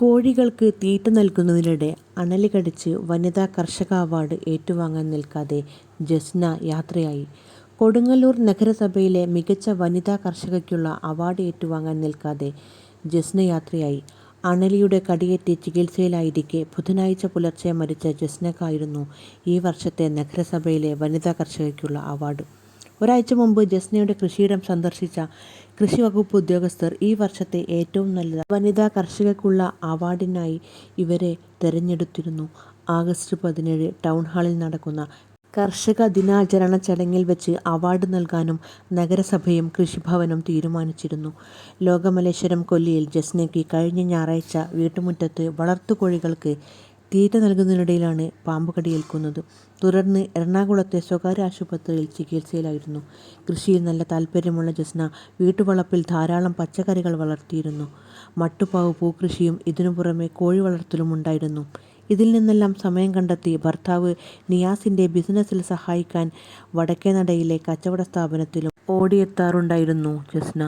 കോഴികൾക്ക് തീറ്റ നൽകുന്നതിനിടെ അണലി കടിച്ച് വനിതാ കർഷക അവാർഡ് ഏറ്റുവാങ്ങാൻ നിൽക്കാതെ ജസ്ന യാത്രയായി. കൊടുങ്ങല്ലൂർ നഗരസഭയിലെ മികച്ച വനിതാ കർഷകയ്ക്കുള്ള അവാർഡ് ഏറ്റുവാങ്ങാൻ നിൽക്കാതെ ജസ്ന യാത്രയായി. അണലിയുടെ കടിയേറ്റ് ചികിത്സയിലായിരിക്കെ ബുധനാഴ്ച പുലർച്ചെ മരിച്ച ജസ്നക്കായിരുന്നു ഈ വർഷത്തെ നഗരസഭയിലെ വനിതാ കർഷകയ്ക്കുള്ള അവാർഡ്. ഒരാഴ്ച മുമ്പ് ജസ്നയുടെ കൃഷിയിടം സന്ദർശിച്ച കൃഷി വകുപ്പ് ഉദ്യോഗസ്ഥർ ഈ വർഷത്തെ ഏറ്റവും നല്ല വനിതാ കർഷകർക്കുള്ള അവാർഡിനായി ഇവരെ തെരഞ്ഞെടുത്തിരുന്നു. ആഗസ്റ്റ് പതിനേഴ് ടൗൺ ഹാളിൽ നടക്കുന്ന കർഷക ദിനാചരണ ചടങ്ങിൽ വെച്ച് അവാർഡ് നൽകാനും നഗരസഭയും കൃഷിഭവനും തീരുമാനിച്ചിരുന്നു. ലോകമലേശ്വരം കൊല്ലിയിൽ ജസ്നയ്ക്ക് കഴിഞ്ഞ ഞായറാഴ്ച വീട്ടുമുറ്റത്ത് വളർത്തുകോഴികൾക്ക് തീറ്റ നൽകുന്നതിനിടയിലാണ് പാമ്പ് കടിയേൽക്കുന്നത് തുടർന്ന് എറണാകുളത്തെ സ്വകാര്യ ആശുപത്രിയിൽ ചികിത്സയിലായിരുന്നു. കൃഷിയിൽ നല്ല താൽപര്യമുള്ള ജസ്ന വീട്ടുവളപ്പിൽ ധാരാളം പച്ചക്കറികൾ വളർത്തിയിരുന്നു. മട്ടുപാവ് പൂക്കൃഷിയും ഇതിനു പുറമെ കോഴി വളർത്തലും ഉണ്ടായിരുന്നു ഇതിൽ നിന്നെല്ലാം സമയം കണ്ടെത്തി ഭർത്താവ് നിയാസിന്റെ ബിസിനസ്സിൽ സഹായിക്കാൻ വടക്കേനടയിലെ കച്ചവട സ്ഥാപനത്തിലും ഓടിയെത്താറുണ്ടായിരുന്നു ജസ്ന.